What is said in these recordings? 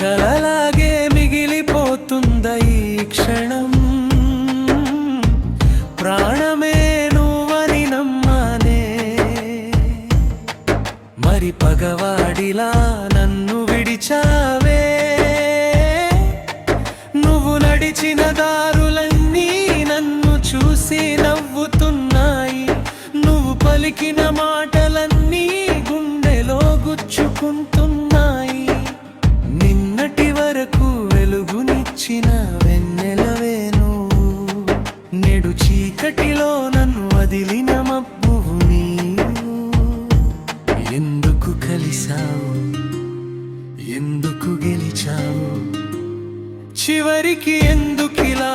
కలలాగే మిగిలిపోతుందై క్షణం? ప్రాణమే నువ్వని నమ్మానే. మరి పగవాడిలా నన్ను విడిచావే? నువ్వు నడిచిన దారులన్నీ నన్ను చూసి నవ్వుతున్నాయి. నువ్వు పలికిన మాటలన్నీ గుండెలో గుచ్చుకుంటున్నా వరకు వెలుగునిచ్చిన వెన్నెల నువ్వు చీకటిలో నన్ను వదిలిన మబ్బువు ఎందుకు కలిశావు? ఎందుకు గెలిచావు? చివరికి ఎందుకిలా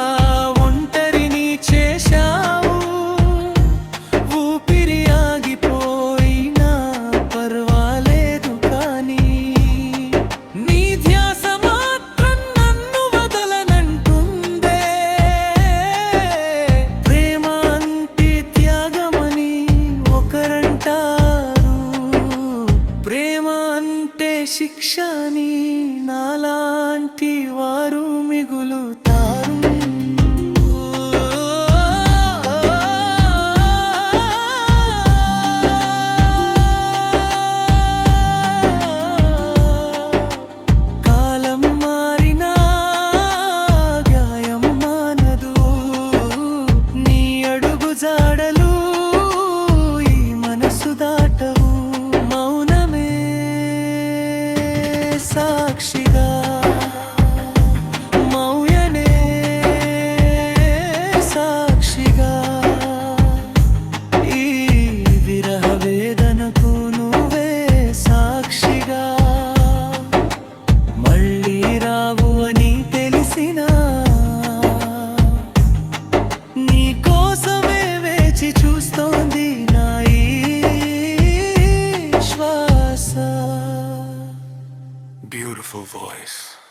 శిక్షని నాలాంటి వారు మిగులు beautiful voice.